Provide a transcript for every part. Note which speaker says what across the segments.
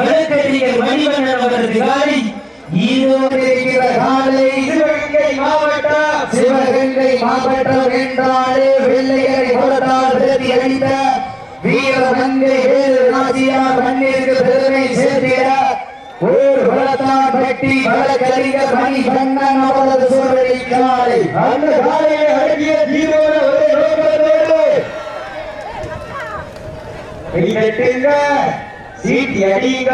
Speaker 1: வழக்கறிஞர் மணிவண்ணன் அவரது காலை
Speaker 2: ஈரோட்டிருக்கிற காலை
Speaker 1: சிவகங்கை மாவட்டம்
Speaker 2: சிவகங்கை மாவட்டம் என்றாலே வெள்ளையரை புறத்தால் விரதி அளித்த வீரமங்கை வேலு நாச்சியார் மண்ணிற்கு பெருமை சேர்த்திட ஊர் புறத்தான் பெட்டி வழக்கறிஞர் மணி கண்ணன் அவரது சூழலை காலை.
Speaker 1: அந்த காலையை அடக்கிய தீரோட ஒரே நோக்கத்தோடு. கைதட்டுங்க. சீட்டி அடிங்க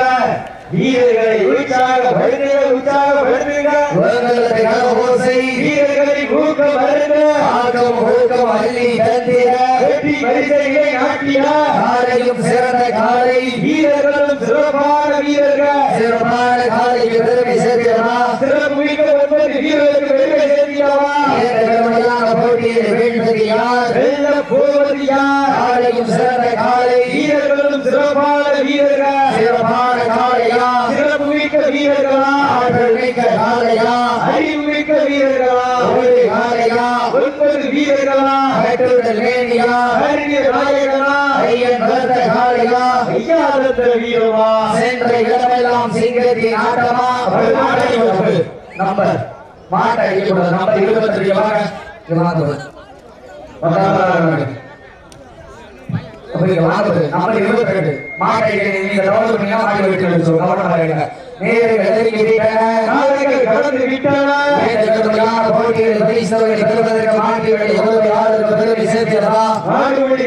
Speaker 1: வீரர்களை உற்சாகப்படுத்துங்க உற்சாகப்படுத்துங்க
Speaker 2: உலகளத்தை ஓசை.
Speaker 1: வீரர்களை ஊக்கம் வருங்க
Speaker 2: ஆக்கம் ஊக்கம் அள்ளி தந்திட.
Speaker 1: வெற்றி பரிசைகளை நாட்டியா
Speaker 2: காலையும் சிறந்த காலை.
Speaker 1: வீரர்களும் சிறப்பான வீரர்கள்.
Speaker 2: சிறப்பான காலைக்கு பெருமை சேர்க்கிறா
Speaker 1: சிறப்பு மிக்க ஒன்பது வீரர்களுக்கு பெருமை சேர்த்தியாவா
Speaker 2: ஏற்றகரமையான போட்டியில் வீழ்ந்தது யார்?
Speaker 1: வெல்ல போவது யார்?
Speaker 2: காலையும் சிறந்த காலை.
Speaker 1: வீரர்களும் சிறப்பான வீரர்கள்.
Speaker 2: சிறப்பான காலையா
Speaker 1: சிறப்பு மிக்க வீரர்களா
Speaker 2: ஆற்றல் மிக்க காலையா
Speaker 1: அறிவு மிக்க வீரர்களா
Speaker 2: ஒரு காலையா
Speaker 1: ஒன்பது வீரர்களா
Speaker 2: கட்டுடல் வேண்டியா
Speaker 1: அறிஞர் நாயகனா
Speaker 2: ஐயன் வளர்த்த காலையா
Speaker 1: ஐயாதத்த வீரமா
Speaker 2: சென்ற இடமெல்லாம் சிங்கத்தின் ஆட்டமா? மாட்டை. நம்பர். மாட்டை அடிக்கக்கூடாது நம்பர் இருபத்தி ரெண்டு வாங்க. நம்பர். இருபத்தி ரெண்டு மாட்டை நீங்க டவுன்லோட் பண்ணி மாட்டை வெட்டி கவனம் கடுமையான போட்டியில் பரிசுகளை பெறுவதற்கு மாட்டி வழி உதவி ஆளுக்கு பெருமை சேர்க்கிறதா?
Speaker 1: ஆடுபடி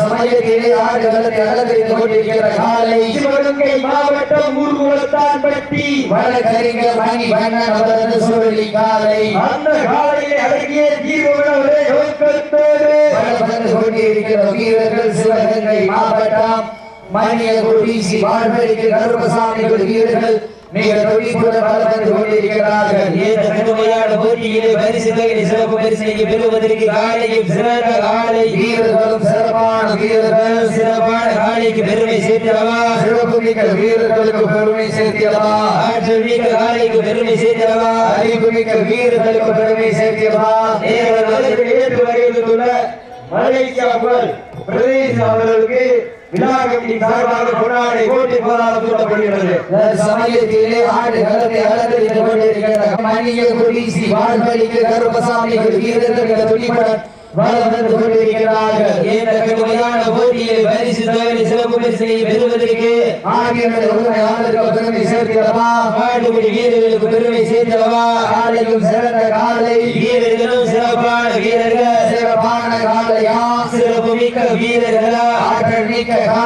Speaker 2: சமயத்திலே ஆடுகளத்தை அலங்கரித்துக் கொண்டிருக்கிற காலை
Speaker 1: சிவகங்கை மாவட்டம் ஊர்குளத்தான் பட்டி.
Speaker 2: வழக்கறிஞர் மணி வண்ணன் சூழலி காலை.
Speaker 1: அந்த காலையை நோக்கத்தோடு
Speaker 2: வளர்ந்து கொண்டிருக்கிற வீரர்கள் சிவகங்கை மாவட்டம் மணியகுடி வீசி வாழ்வழிக்கு கருப்பசாமி வீரர்கள் மிக துடிப்புடன் வளர்ந்து கொண்டிருக்கிறார்கள்.
Speaker 1: இந்த கடுமையான போட்டியிலே பரிசு தொகையை சிறப்பு பரிசனை பெறுவதற்கு காலையும் சிறந்த காலை
Speaker 2: வீரர்களும் சிறப்பான வீரர்கள்
Speaker 1: சிறப்பான காலைக்கு பெருமை சேர்த்தவா?
Speaker 2: சிறப்பு மிக்க வீரர்களுக்கு பெருமை சேர்த்தியவா
Speaker 1: ஆற்றல் மிக்க காலைக்கு பெருமை சேர்த்தவா?
Speaker 2: அறிவு மிக்க வீரர்களுக்கு பெருமை
Speaker 1: ஏற்று வருகின்றுள்ள மலேசியா புகழ் பிரதேச அவர்களுக்கு விழா சார்பாக கொண்டாடி போட்டி போராட்டம் தூண்டப்படுகிறது
Speaker 2: சமயத்திலே ஆடுகளத்தை அலங்கரித்துக் கொண்டிருக்கிற மணியகுடி வீசி வாழ்வழிக்கு கருப்பசாமி வீரர்கள் துடிப்புடன் வளம் வந்து கொண்டிருக்கிறார்கள்.
Speaker 1: இந்த கடுமையான பரிசு சிறப்பு பெறுவதற்கு
Speaker 2: பெருமை சேர்க்கிறவா?
Speaker 1: வீரர்களுக்கு பெருமை சேர்த்தவா
Speaker 2: காலையும் சிறந்த காலை
Speaker 1: வீரர்கள்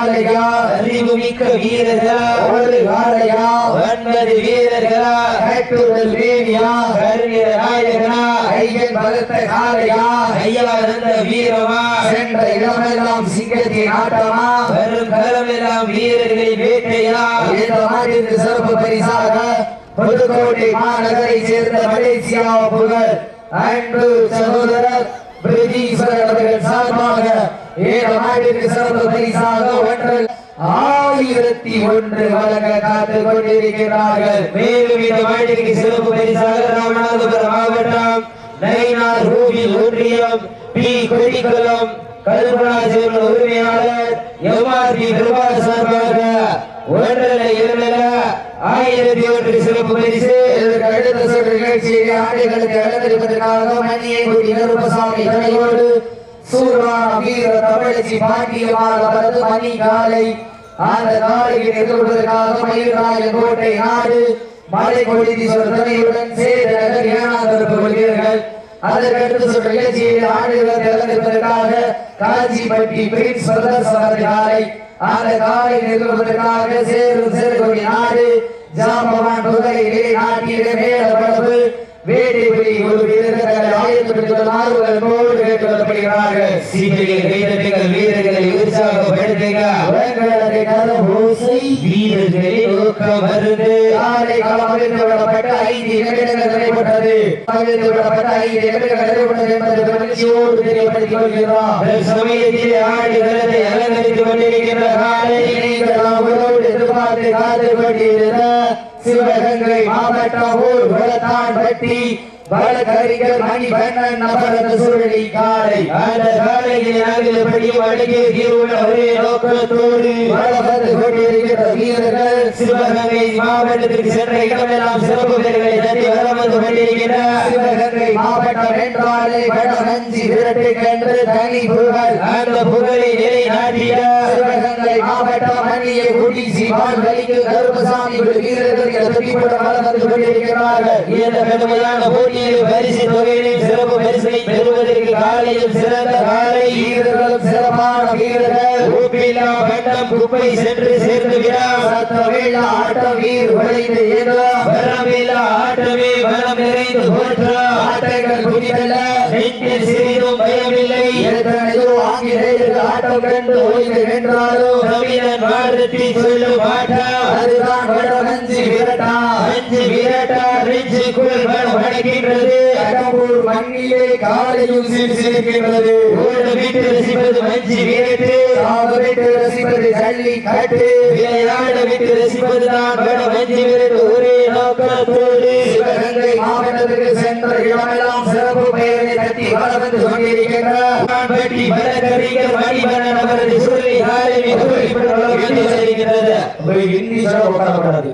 Speaker 1: மிக்க
Speaker 2: காலையா
Speaker 1: அறிவு வீரர்களா
Speaker 2: ஒரு காலையா
Speaker 1: ஒன்பது வீரர்களா
Speaker 2: கட்டுதல் வேணியா
Speaker 1: கருவியர் நாயகனா
Speaker 2: ஐயன் பலத்த காலையா
Speaker 1: ஐயா இருந்த வீரமா
Speaker 2: சென்ற இடமெல்லாம் சிங்கத்தின் ஆட்டமா
Speaker 1: வரும் கலமெல்லாம் வீரர்களை வேட்டையா
Speaker 2: இந்த மாதிரி சிறப்பு பரிசாக புதுக்கோட்டை மாநகரை சேர்ந்த மலேசியா புகழ். அன்பு சகோதரர் பிரதீஸ்வரர் அவர்கள் சார்பாக இந்த மாநில சிறப்பு பரிசாக ஒன்று ஆயிரத்தி ஒன்று வழங்க காத்து கொண்டிருக்கிறார்கள்
Speaker 1: மேலும் இந்த மாட்டிற்கு சிறப்பு பரிசாக ராமநாதபுரம் மாவட்டம். நயினார் ரூபில் ஒன்றியம் பி. கொடிக்குளம் கல்பனாசிவன் உரிமையாளர் எம்ஆர்பி பிரபாத் சார்பாக ஒன்றரை இரண்டர ஆயிரத்தி ஒன்று சிறப்பு பரிசு.
Speaker 2: இதற்கு அடுத்த சுற்று நிகழ்ச்சியை ஆண்டுகளுக்கு அலங்கரிப்பதற்காக மணியை குடி கருப்பசாமி தலையோடு சூர்வான வீர தமிழச்சி பாண்டியமாக அவரது மணி காலை அந்த காலையை எதிர்கொள்வதற்காக மயூராயன் கோட்டை நாடு. மலை கொடிதீஸ்வரர் துணையுடன் சேர நகர் ஏனாந்திருப்பு கொள்கிறார்கள் அதற்கடுத்து சொல்ற நிகழ்ச்சியில் ஆண்டுகளுக்கு தேர்ந்தெடுப்பதற்காக காஞ்சிப்பட்டி பிரின்ஸ் பிரதர்ஸ் அவரது காலை. அந்த காலை எதிர்கொள்வதற்காக சேரும் சேர்கொடி நாடு. ஜாம்பவான் புகையிலே நாட்டிய மேல பரப்பு வேடிபடி ஒரு வீரர்களை ஆயத்தப்படுத்தும் ஆர்வங்கள் போடு கேட்டுக்கொள்ளப்படுகிறார்கள்
Speaker 1: சீக்கிரம் கைதட்டுங்கள் வீரர்களை உற்சாகப்படுத்துக
Speaker 2: உலகளவை கரபூசை
Speaker 1: வீரர்களை ஊக்கம் வருது.
Speaker 2: காலை களமறிந்து விடப்பட்ட ஐந்து நிமிடங்கள் நடைபெற்றது பகிர்ந்து விடப்பட்ட ஐந்து நிமிடங்கள் நடைபெற்றது என்பதை மகிழ்ச்சியோடு தெரியப்படுத்திக் கொள்கிறோம்.
Speaker 1: சமயத்திலே ஆடுகளத்தை அலங்கரித்துக் கொண்டிருக்கின்ற காலை.
Speaker 2: நீங்கள் அவர்களோடு எதிர்பார்த்து காத்து கொண்டிருந்த சிவகங்கை மாவட்டம் ஊர் பட்டி வழக்கறிஞர் மணி வண்ணன் நபரது சூழலி காலை.
Speaker 1: அந்த காலையில் நாங்கள் எப்படியும் அடங்கிய தீர்வுள்ள ஒரே நோக்கத்தோடு
Speaker 2: வளர்ந்து கொண்டிருக்கிற
Speaker 1: மாவட்டத்திற்கு சென்ற இடமெல்லாம் சிறப்பு பெயர்களை தட்டி வலம் வந்து
Speaker 2: சிவகங்கை மாவட்டம் என்றாலே வடமஞ்சி விரட்டு தனி புகழ்.
Speaker 1: அந்த புகழை நிலைநாட்டிய
Speaker 2: சிவகங்கை மாவட்டம் மண்ணியை குடி சிவான் வலிக்கு கருப்பசாமி வீரர்கள் தொட்டிப்பட வளம் கொண்டிருக்கிறார்கள்.
Speaker 1: இந்த கடுமையான போட்டியில் பரிசு தொகையினை சிறப்பு பரிசை பெறுவதற்கு காலையில் சிறந்த காலை
Speaker 2: வீரர்களும் சிறப்பான வீரர்கள்
Speaker 1: உப்பில்லா கண்டம் குப்பை சென்று சேர்ந்து விடாம்
Speaker 2: ஆட்ட வீர் விளைந்து ஏதோ
Speaker 1: ஆட்டமே வளம் நிறைந்து போற்றாம்
Speaker 2: ஆட்டைகள் குடிதல்ல
Speaker 1: நெஞ்சில் சிறிதும் பயமில்லை.
Speaker 2: எத்தனையோ ஆங்கிலேயர்கள் ஆட்டம் கண்டு ஓய்ந்து வென்றாலும்
Speaker 1: தமிழன் வாழ்த்தி சொல்லும் பாட்டா.
Speaker 2: அதுதான் வடமஞ்சி விரட்டா.
Speaker 1: அஞ்சு விரட்டா நெஞ்சுக்குள் பலம் அடைக்கின்றது
Speaker 2: மண்ணிலே காலையும் சிரிசிருக்கின்றது
Speaker 1: ஓடு விட்டு ரசிப்பது மஞ்சு விரட்டு
Speaker 2: சாகுவிட்டு ரசிப்பது ஜல்லி கட்டு.
Speaker 1: விளையாட ஒரே நோக்கத்தோடு
Speaker 2: சிவகங்கை மாவட்டத்திற்கு சென்ற இடமெல்லாம் சிறப்பு பெயரை தட்டி கொண்டிருக்கின்றார்.
Speaker 1: பலகரிகள் அவரது சொல்ல
Speaker 2: உட்காரப்படாது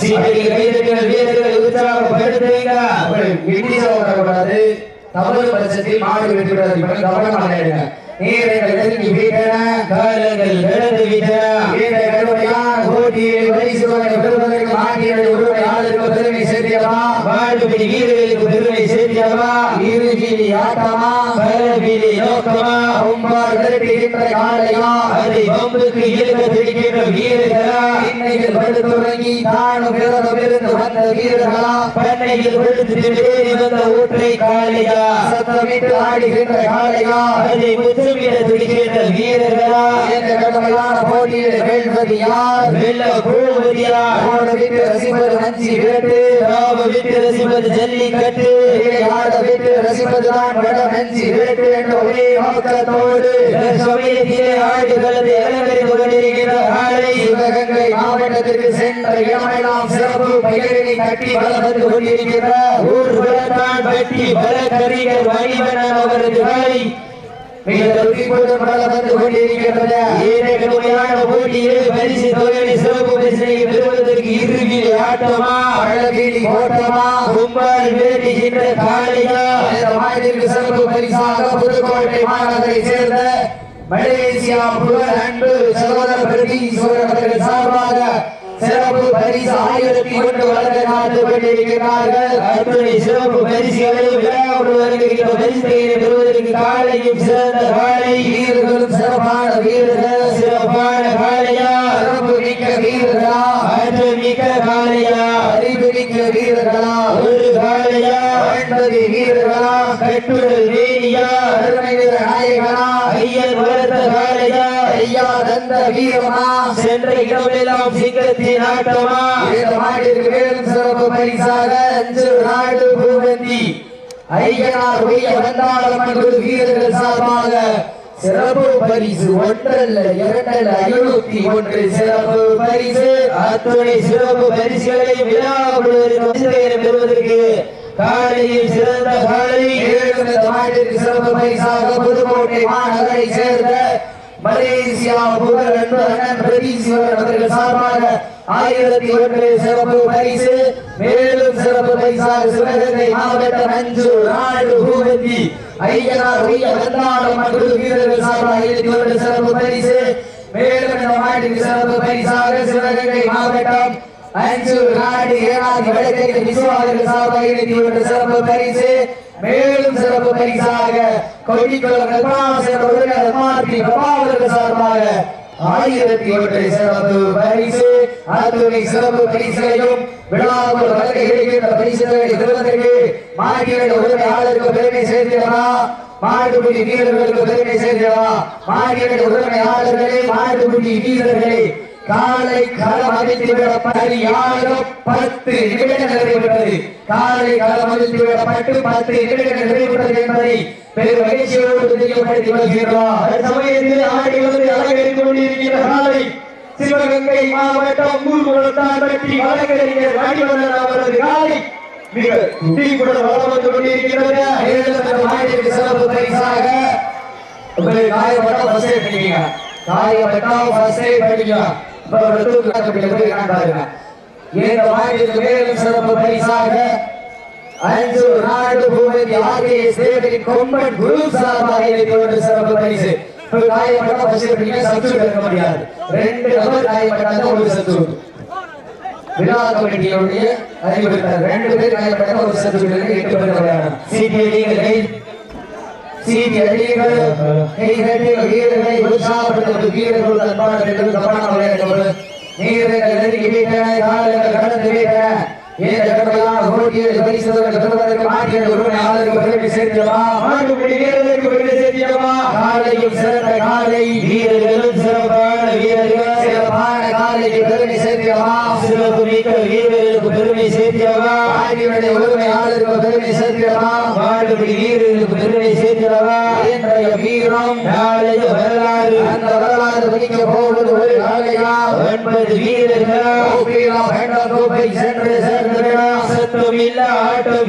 Speaker 1: சீக்கிரம் வீரர்கள்
Speaker 2: ஹிந்தி தமிழ் பட்சத்தில் மாடு வெற்றி விடாது இப்ப கவனமாக நீரைகள் நெருங்கி
Speaker 1: காலங்கள் கடந்து விட்டன.
Speaker 2: இந்த கடுமையான போட்டியில் பெருமை சேர்த்தியவா
Speaker 1: வீரர்களுக்கு பெருமை சேர்த்தியவா
Speaker 2: இறுதியில் ஆட்டமா?
Speaker 1: பலபிடி நோக்கமா?
Speaker 2: விரட்டுகின்ற
Speaker 1: அதை இழுக்க வீரர்களா?
Speaker 2: இன்னையில் வந்த வீரர்களா?
Speaker 1: பண்ணையில் தேடி வந்த ஊற்றை
Speaker 2: சத்தமிட்டு ஆடுகின்ற
Speaker 1: அதை துடிக்கின்ற வீரர்களா?
Speaker 2: போட்டியில் வெல்வது யார்? ரசிப்பது மஞ்சி விரட்டு
Speaker 1: விட்டு ரசிப்பது ஜல்லிக்கட்டு.
Speaker 2: கேட்டு யார விட்டு ரசிப்பதுதான் வட மஞ்சி விரட்டு என்ற ஒரே நோக்கத்தோடு
Speaker 1: சமயத்திலே ஆடுகளத்தை அலங்கரித்துக் கொண்டிருக்கிற காளை
Speaker 2: சிவகங்கை மாவட்டத்திற்கு சென்ற இடமெல்லாம் சிறப்பு பெயரினை கட்டி வளர்ந்து வந்து கொண்டிருக்கின்ற
Speaker 1: ஊர் குலத்தான் பட்டி பலக்கரிகள் மணிவண்ணன் அவரது வேலை
Speaker 2: மிக திருப்பிக்கொண்டு வளம் வந்து கொண்டிருக்கின்றது
Speaker 1: ஏழைகளுமையான போட்டியில் பரிசு தொகையை சிறப்பு பரிசனை பெறுவதற்கு இறுதி ஆட்டமா?
Speaker 2: அழகிரி ஓட்டமா?
Speaker 1: கும்பால் வேண்டுகின்ற காளையா
Speaker 2: இந்த மாநிலத்திற்கு சிறப்பு பரிசாக புதுக்கோட்டை மாநகரை சேர்ந்த மலேசியா புகழ் அன்பு சகோதர பிரதீஸ்வரர் அவர்கள் சார்பாக சிறப்பு பரிசு ஆயிரத்தி ஒன்று வழங்க நாட்டு கொண்டிருக்கிறார்கள்
Speaker 1: அத்துணை சிறப்பு பரிசுகளை விளையாடுவதற்கு பரிசுகளை பெறுவதற்கு காலையும் சிறந்த காலை.
Speaker 2: வீரர்களும் சிறப்பான வீரர்கள்
Speaker 1: சிறப்பான காலையா
Speaker 2: சிறப்பு மிக்க வீரர்களா.
Speaker 1: ஆற்றல் மிக்க காலையா
Speaker 2: அறிவு மிக்க வீரர்களா.
Speaker 1: ஒரு காலையா
Speaker 2: ஒன்பது வீரர்களா.
Speaker 1: கட்டுடல் வேணியா
Speaker 2: அருமை நாயகனா
Speaker 1: ஐயன் வளர்த்த காளையா
Speaker 2: ஐயா தந்த வீரமா?
Speaker 1: சென்ற இடமெல்லாம் சிங்கத்தின் ஆட்டமா?
Speaker 2: இந்த மாட்டிற்கு மேலும் சிறப்பு பரிசாக அஞ்சு நாடு பூவந்தி. ஐயனார் உடைய வந்தாளம்மன் வீரர்கள் சார்பாக சிறப்பு பரிசு. ஒன்றல்ல இரண்டல்ல ஐநூத்தி ஒன்று சிறப்பு பரிசு.
Speaker 1: அத்துணை சிறப்பு பரிசுகளை விழாவோடு பெறுவதற்கு காலையில் சிறந்த
Speaker 2: காலை. ஏழு மாட்டிற்கு சிறப்பு பரிசாக புதுக்கோட்டை மாநகரை சேர்ந்த மலேசியா புகழ் அன்பு பிரதி சிவன் அவர்கள் சார்பாக ஆயிரத்தி ஒன்றிலே சிறப்பு பரிசு மேலும் சிறப்பு பரிசாக சிவகங்கை மாவட்டம் அஞ்சு நாடு பூவந்தி ஐயனார் உரிய வந்தாளம் குழு வீரர்கள் சார்பாக ஆயிரத்தி ஒன்று சிறப்பு பரிசு மேலும் இந்த மாட்டிற்கு சிறப்பு பரிசாக சிவகங்கை மாவட்டம் அஞ்சு நாடு ஏனாதி வடக்கை விசுவாசர்கள் சார்பாக ஆயிரத்தி சிறப்பு பரிசு. மேலும் சிறப்பு பரிசாக கொடிக்குளம் பிரபாவர்கள் சார்பாக ஆயிரத்தி ஒன்று சிறப்பு பரிசு. அத்துணை சிறப்பு பரிசுகளையும் விழாவில் வழங்க இருக்கின்ற பரிசுகளை பெறுவதற்கு மாநில உரிமையாளருக்கு பெருமை சேர்க்கிறவா மாடுபிடி வீரர்களுக்கு பெருமை சேர்க்கிறவா மாநில உரிமையாளர்களே மாடுபிடி வீரர்களே காலை களம் அமைத்து யாரும் பத்து நிமிடங்கள் நிறைவுற்றது காலை களம் அமைத்து விடப்பட்டு பத்து நிமிடங்கள் நிறைவுற்றது என்பதை பெரும் மகிழ்ச்சியோடு தெரியப்படுத்தி வருகிறோம்
Speaker 1: சமயத்தில் ஆடி வந்து அலங்கரித்துக் கொண்டிருக்கின்ற காலை சிவகங்கை மாவட்டம் மூர்குளத்தான் பற்றி வழக்கறிஞர் மணிவண்ணன் அவரது காலை மிக துடிப்புடன் வளம் வந்து கொண்டிருக்கிறது.
Speaker 2: சிறப்பு பரிசாக உங்களுக்கு காயப்பட்டா ஃபர்ஸ்ட் எய்ட் பண்ணிக்கங்க காயப்பட்டா ஃபர்ஸ்ட் ஒரு இந்த மாநிலத்துக்கு மேலும் சிறப்பு பரிசாக அஞ்சு நாடு சேவரின் கொம்பன் குரு சார்பாக சிறப்பு பரிசு. காயப்பட்ட சத்து எடுக்க முடியாது. ரெண்டு நபர் காயப்பட்டாங்க ஒரு விழா ரெண்டு பேர் ஒரு எட்டு பேர் சிபிஐ கைகட்டில் வீரர்களை உற்சாகப்படுத்துவது வீரர்கள் அன்பான பெண்கள் கவன விளையாடுவது நீர்கள் நெருங்கி விட்டன காலங்கள் கடந்து விட்டன இந்த கடமையான போட்டியில் பரிசுகள் பெறுவதற்கு மாற்றிய ஒருவனை ஆதரவு பெருமை சேர்க்கிறவா
Speaker 1: மாட்டுப்பிடி வீரர்களுக்கு பெருமை சேர்த்தியவா
Speaker 2: காலையும் சிறந்த காலை
Speaker 1: வீரர்களும் சிறப்பான வீரர்கள்
Speaker 2: சிறப்பான காலைக்கு பெருமை சேர்க்கிறவா?
Speaker 1: சிறப்பு மிக்க வீரர்களுக்கு பெருமை சேர்த்தியவா
Speaker 2: ஆகியவனை ஒருவனை பெருமை சேர்க்கிறவா?
Speaker 1: மாட்டுப்பிடி வீரர்களுக்கு பெருமை சேர்த்தியவா
Speaker 2: இன்றைய வீரம்
Speaker 1: நாளைய வரலாறு.
Speaker 2: அந்த வரலாறு படிக்க போவது ஒரு காலையா
Speaker 1: ஒன்பது வீரர்கள்
Speaker 2: சென்று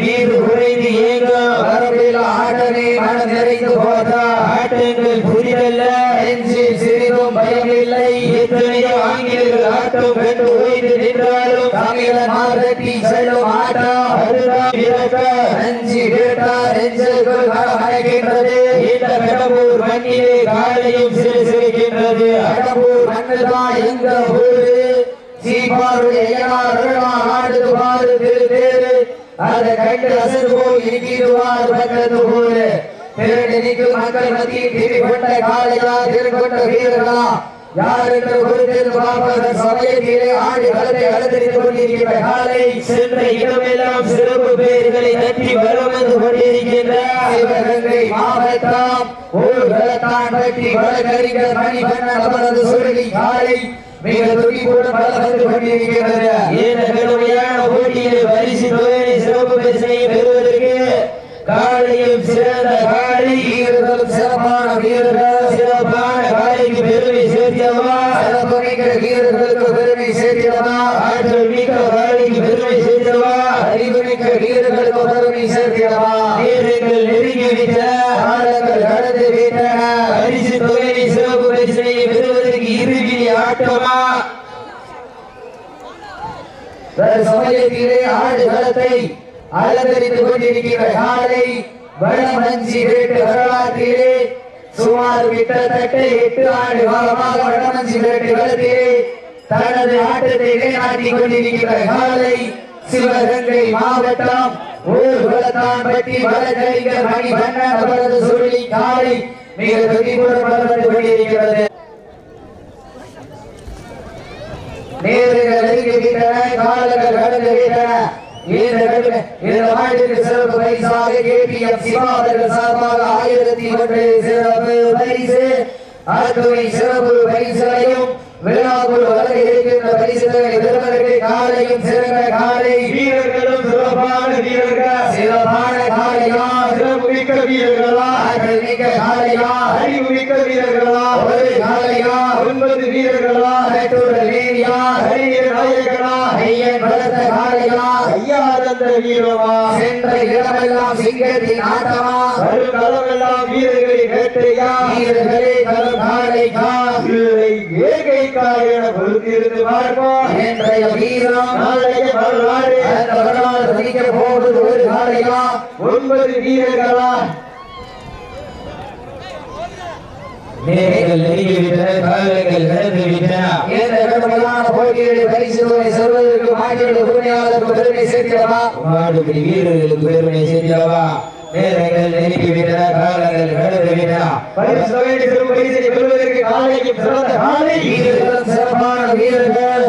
Speaker 1: வீர் குறைந்து ஏங்க.
Speaker 2: வரம்பில் ஆட்டமே மனம் நிறைந்து போதா?
Speaker 1: ஆட்டங்கள்
Speaker 2: சிறிதும் பயமில்லை.
Speaker 1: எத்தனையோ ஆங்கிலேயர்கள் ஆட்டம் கண்டு ஓய்ந்து நின்றாலும்
Speaker 2: தமிழ மாதட்டி செல்லும் ஆட்டம்
Speaker 1: அதுதான் இறக்க
Speaker 2: அஞ்சு கேட்டா நெஞ்சல்கள் மறைக்கின்றது.
Speaker 1: இந்த கடம்பூர் மண்ணிலே காலையும் சிறு சிரிக்கின்றது.
Speaker 2: கடம்பூர் மண்ணுதான் எங்க ஊரு? சீபாருடைய ஐயனார் அருளார் பாரு திரு தேரு அதை கண்டு பக்கத்து மக்கள் மத்தியில் கொண்ட காலையா திரு கொண்ட வீரர்களா? யார் என்று பொறுத்திருந்து பார்ப்பதன் சமயத்திலே ஆடி களத்தை அழுத்திருந்து கொண்டிருக்கிற காலை
Speaker 1: சென்ற இடமெல்லாம் சிறப்பு பேர்களை தட்டி வரம் கொண்டிருக்கின்ற
Speaker 2: மாவட்டம். ஒரு ஊர்களத்தான் தட்டி வழக்கறிஞர் மணிவண்ணன் அவரது சொல்லி காலை மிக கொண்டிருக்கிறது
Speaker 1: இந்த கடுமையான போட்டியிலே பரிசு தொகையை சிறப்பு பரிசனை பெறுவதற்கு காலையும் சிறந்த காலை.
Speaker 2: வீரர்களும் சிறப்பான வீரர்கள்
Speaker 1: சிறப்பான காலைக்கு பெருமை சேர்த்தவா
Speaker 2: சிறப்பு மிக்க வீரர்களுக்கு பெருமை சேர்க்கிறவா
Speaker 1: ஆற்றல் மிக்க காலைக்கு பெருமை சேர்த்தவா
Speaker 2: அறிவு மிக்க வீரர்களுக்கு பெருமை சேர்க்கிறவா
Speaker 1: வீரர்கள் நெருங்கி விட்ட
Speaker 2: காலங்கள் கடந்து விட்டன
Speaker 1: பரிசு தொகையை சிறப்பு பரிசனை பெறுவதற்கு இறுதி ஆட்டமா
Speaker 2: வேறு சமயத்திலே ஆடு களத்தை அலங்கரித்துக் கொண்டிருக்கிற காலை வடமஞ்சி வேட்டு வரலாற்றிலே சுமார் கிட்டத்தட்ட எட்டு ஆண்டு காலமாக வடமஞ்சி வேட்டு களத்திலே தனது ஆட்டத்தை நிலைநாட்டிக் கொண்டிருக்கிற காலை சிவகங்கை மாவட்டம் ஊர்வலத்தான் பற்றி வழக்கறிஞர் மணி வண்ணன் அவரது சொல்லி காலை மிக துடிப்புடன் வளர்ந்து கொண்டிருக்கிறது. நேர்கள் நெருங்கி காலங்கள் கடந்து விட்டன இந்த இந்த ஆண்டிற்கு சிறப்பு பரிசாக கேபிஎம் சிவா அவர்கள் சார்பாக ஆயிரத்தி ஒன்று சிறப்பு பரிசு. அத்துணை சிறப்பு பரிசுகளையும் விழாக்குழு வழங்க இருக்கின்ற பரிசுகளை பெறுவதற்கு காலையும் சிறந்த காலை.
Speaker 1: வீரர்களும் சிறப்பான வீரர்கள்.
Speaker 2: சிறப்பான காலையா?
Speaker 1: வீரர்களா?
Speaker 2: மிக்க காலையா?
Speaker 1: வீரர்களா?
Speaker 2: ஒரு காலையா?
Speaker 1: ஒன்பது வீரர்களா? நாயகனா
Speaker 2: ஐயன் வளர்த்த காலையா
Speaker 1: ஐயாதந்த வீரமா?
Speaker 2: சென்ற இடமெல்லாம் சிங்கத்தின் ஆட்டமா?
Speaker 1: வரும் களமெல்லாம் வீரர்களை வேட்டையா?
Speaker 2: வீரர்களே கலம் காலைக்கா
Speaker 1: இல்லை ஏகைக்கா என பொறுத்திருந்து பார்ப்போம்.
Speaker 2: வீரம்
Speaker 1: நாளைய வரலாறு.
Speaker 2: அந்த வரலாறு போவது ஒரு காலையா
Speaker 1: ஒன்பது வீரர்களா? நேரங்கள் நெருங்கிவிட்டன காலங்கள் கடந்து விட்டன
Speaker 2: இந்த கடுமையான போட்டிகளில் பரிசுகளை சொல்வதற்கு மாநில உரிமையாளருக்கு பெருமை சேர்க்கிறவா?
Speaker 1: மாடுபிடி வீரர்களுக்கு பெருமை சேர்ந்தவா நேரங்கள் நெருங்கிவிட்டன காலங்கள் கடந்து விட்டன பரிசு தொகையை சிறு பரிசை பெறுவதற்கு காலைக்கு சிறந்த காலை.
Speaker 2: வீரர்களும் சிறப்பான வீரர்கள்.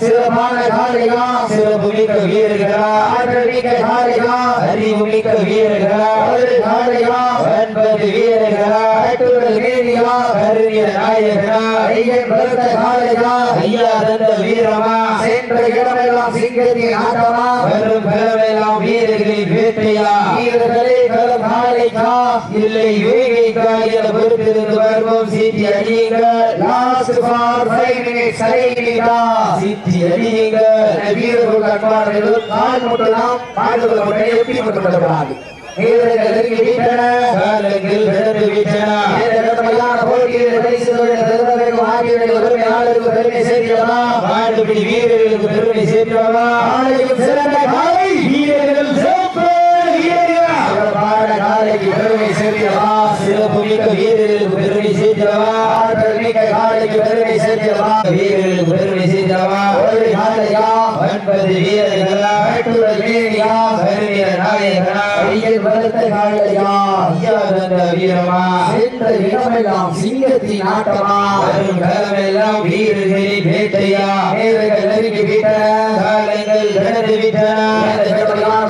Speaker 2: சிறப்பான காலையா
Speaker 1: சிறப்பு மிக்க வீரர்களா?
Speaker 2: ஆற்றல் மிக்க காலையா
Speaker 1: அறிவு மிக்க வீரர்களா?
Speaker 2: ஒரு காலையா
Speaker 1: ஒன்பது வீரர்களா?
Speaker 2: மற்றொரு வேலியா
Speaker 1: கருணிய
Speaker 2: ஐயன் வளர்த்த
Speaker 1: ஐயா தந்த வீரமா
Speaker 2: சென்ற இடமெல்லாம் சிங்கத்தின் ஆட்டமா
Speaker 1: வரும் வீரர்களின் வேட்டையா
Speaker 2: வீரர்களே
Speaker 1: இல்லை பொறுத்திருந்து சீட்டி
Speaker 2: லாஸ்ட் ஃபார் ஃபைவ் மினிட்ஸ்
Speaker 1: சீட்டி
Speaker 2: வீரர்கள் கால் மட்டும் மட்டும் எப்படி மட்டும்
Speaker 1: வீரர்களுக்கு பெருமை சேர்க்கிறவா
Speaker 2: சிறந்த காலை.
Speaker 1: வீரர்கள்?
Speaker 2: காலைக்கு பெருமை சேர்க்கிறதா
Speaker 1: சிறப்பு மிக்க வீரர்களுக்கு பெருமை சேர்க்கிறவா
Speaker 2: மிக்க காலைக்கு பெருமை சேர்க்கிறதா
Speaker 1: வீரர்களுக்கு பெருமை சேர்க்கிறவா ஒன்பது வீரர்களா
Speaker 2: கட்டுடல் மேனியா
Speaker 1: கருவீர
Speaker 2: வளர்த்த காலையா
Speaker 1: ஐயா தந்த வீரமா
Speaker 2: சென்ற இடமெல்லாம் சிங்கத்தின் ஆட்டமா
Speaker 1: வரும் காலமெல்லாம் வீரர்களின் வேட்டையா
Speaker 2: நேரங்கள் நெருங்கி விட்டன
Speaker 1: காலங்கள் கடந்து விட்டன.
Speaker 2: இந்த கடுமையான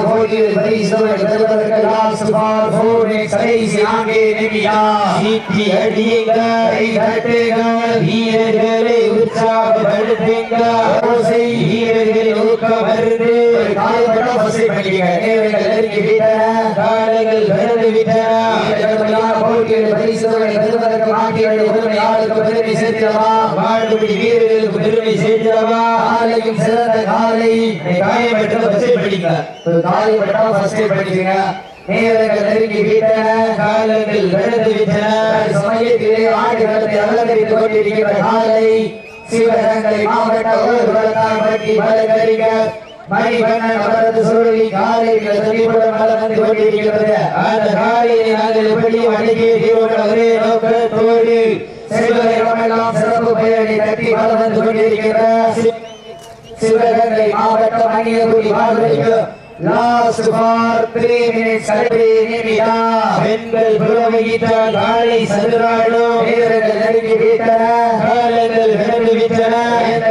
Speaker 1: வீரர்களை உற்சாகப்படுத்துங்க
Speaker 2: ஓசை பசை பண்ணிக்க நேரங்கள் நெருங்கி விட்டன.
Speaker 1: காலங்கள் கடந்து விட்டன.
Speaker 2: இந்த கடுமையான போட்டியில் பரிசு தொகை பெறுவதற்கு பெருமை சேர்க்கிறவா
Speaker 1: மாடுபிடி வீரர்களுக்கு பெருமை சேர்க்கிறவா
Speaker 2: காலையும் சிறந்த காலை.
Speaker 1: காயப்பட்ட பசை
Speaker 2: நேரங்கள் நெருங்கி விட்டன.
Speaker 1: காலங்கள் விட்டன.
Speaker 2: சமயத்திலே ஆடுகளத்தை அலங்கரித்துக் கொண்டிருக்கிற காலை. சிவகங்கை மாவட்ட பற்றி வழங்கறிக மணிவண்ணன் அவரது சுருளி காலைகள் தனிப்படம் வளம் கொண்டிருக்கிறது.
Speaker 1: அந்த காலையை நாங்கள் எப்படி வணங்கி தீரோட ஒரே நோக்கத்தோடு
Speaker 2: சிவகமெல்லாம் சிறப்பு பெயரை தட்டி வளம் கொண்டிருக்கிற சிவகங்கை மாவட்ட மணியகுடி லாஸ்ட் ஃபார் மினிட்ஸ்
Speaker 1: பெண்கள் புறவகித்தால் காலை
Speaker 2: வீரர்கள்
Speaker 1: காலங்கள்
Speaker 2: இந்த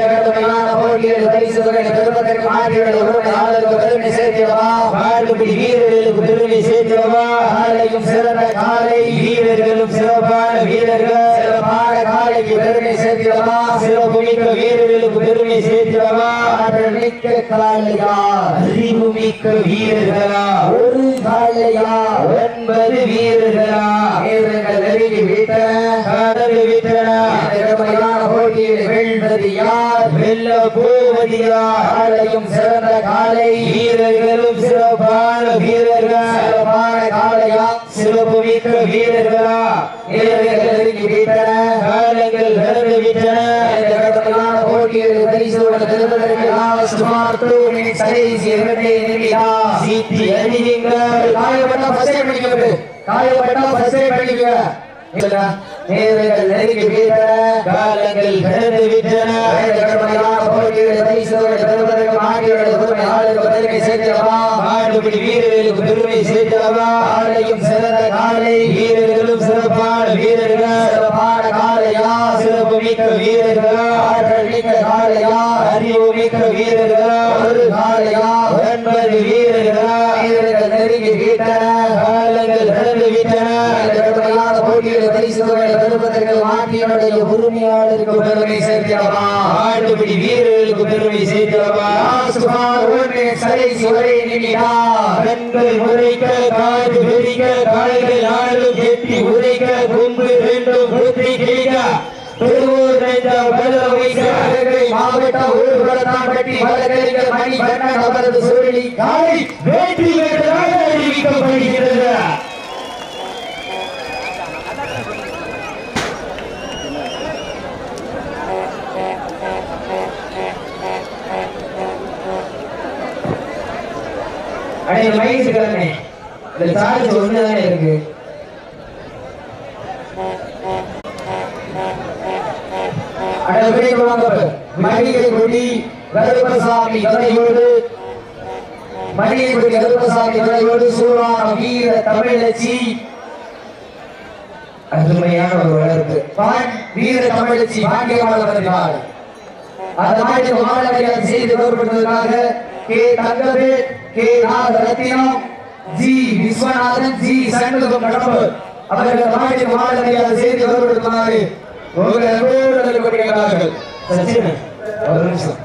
Speaker 2: போட்டியில் பரிசு தொகை பெறுவதற்கு மாற்றியுள்ள உரிமையாளருக்கு பெருமை சேர்க்கிறவா?
Speaker 1: மாடுபிடி வீரர்களுக்கு பெருமை சேர்க்கிறவா?
Speaker 2: காலையும் சிறந்த காலை
Speaker 1: வீரர்களும் சிறப்பான வீரர்கள்.
Speaker 2: சிறப்பான காலைக்கு பெருமை சேர்க்கிறவா?
Speaker 1: சிறப்பு மிக்க வீரர்களுக்கு பெருமை சேர்க்கிறவா?
Speaker 2: ஆற்றல் மிக்க காலையா?
Speaker 1: அறிவு மிக்க வீரர்களா?
Speaker 2: ஒரு காலையா?
Speaker 1: ஒன்பது வீரர்களா?
Speaker 2: வீரர்கள் போட்டியில் வெல்வது யார்?
Speaker 1: வெல்ல போவதியா
Speaker 2: காலையும் சிறந்த காலை.
Speaker 1: வீரர்களும் சிறப்பான வீரர்கள்.
Speaker 2: சிறப்பான காலையா
Speaker 1: சிறப்பு மிக்க வீரர்களா.
Speaker 2: வீரர்களுக்கு நெருங்கி விட்டன.
Speaker 1: காலங்கள் கடந்து விட்டன.
Speaker 2: இந்த கடுமையான போட்டியில் பரிசுகள் பெறுவதற்கு லாஸ்ட் டூ மினிட்ஸ் கடைசி இரண்டே நிமிடம்.
Speaker 1: சீட்டி அடியுங்கள்
Speaker 2: காயப்பட்டா ஃபர்ஸ்ட் பண்ணிக்க காயப்பட்டா ஃபர்ஸ்ட் பண்ணிக்க நேரங்கள் நெருங்கி விட்டன
Speaker 1: காலங்கள் கடந்து விட்டன. மாடுபிடி வீரர்களுக்கு பெருமை சேர்க்கிறவா
Speaker 2: காலையும் சிறந்த காலை.
Speaker 1: வீரர்களும் சிறப்பான வீரர்கள்.
Speaker 2: சிறப்பான காலையா?
Speaker 1: சிறப்பு மிக்க வீரர்களா.
Speaker 2: ஆற்றல் மிக்க காலையா?
Speaker 1: அறிவு மிக்க வீரர்களா.
Speaker 2: ஒரு காலையா?
Speaker 1: ஒன்பது வீரர்களா.
Speaker 2: வீரர்கள் நெருங்கி விட்டன
Speaker 1: காலங்கள் கடந்து விட்டன
Speaker 2: இந்த கடுமையான போட்டியில் பரிசுகளை பெறுவதற்கு மாட்டியனுடைய உரிமையாளருக்கு பெருமை சேர்க்கிறவா?
Speaker 1: மாடுபிடி வீரர்களுக்கு பெருமை சேர்க்கிறவா?
Speaker 2: கடைசி ஒரே நிமிடம்
Speaker 1: பெண்கள் உரைக்க காது வெறிக்க கால்கள் நாளும் கெட்டி உரைக்க கொம்பு ரெண்டும் குத்தி கிழிக்க.
Speaker 2: சிவகங்கை மாவட்ட ஊர்வலத்தான் கட்டி வழக்கறிஞர் மணி வண்ணன் அவரது சுருளி.
Speaker 1: காலை வேட்டி வெட்டராக அறிவிக்கப்படுகிறது. அடே வயசு கிழமை இந்த சார்ஜ் ஒண்ணுதானே இருக்கு?
Speaker 2: அடல்படி குழந்தை மணிகை கொடி கருப்பசாமி கதையோடு மணிகை கொடி கருப்பசாமி கதையோடு சூரான வீர தமிழச்சி
Speaker 1: அருமையான ஒரு வளர்ப்பு
Speaker 2: பான் வீர தமிழச்சி பாண்டியமாக வருகிறார் அந்த மாதிரி மாநில செய்து கௌரவப்படுவதற்காக K தங்கவே K Nagarathinam G Viswanathan G Shanmugam கடம்பு அவர்கள் மாநில மாணவர்கள் செய்து கௌரவப்படுத்துமாறு உங்கள் அன்போடு நல்கப்படுகிறார்கள்
Speaker 1: சச்சின் ஒரு நிமிஷம்.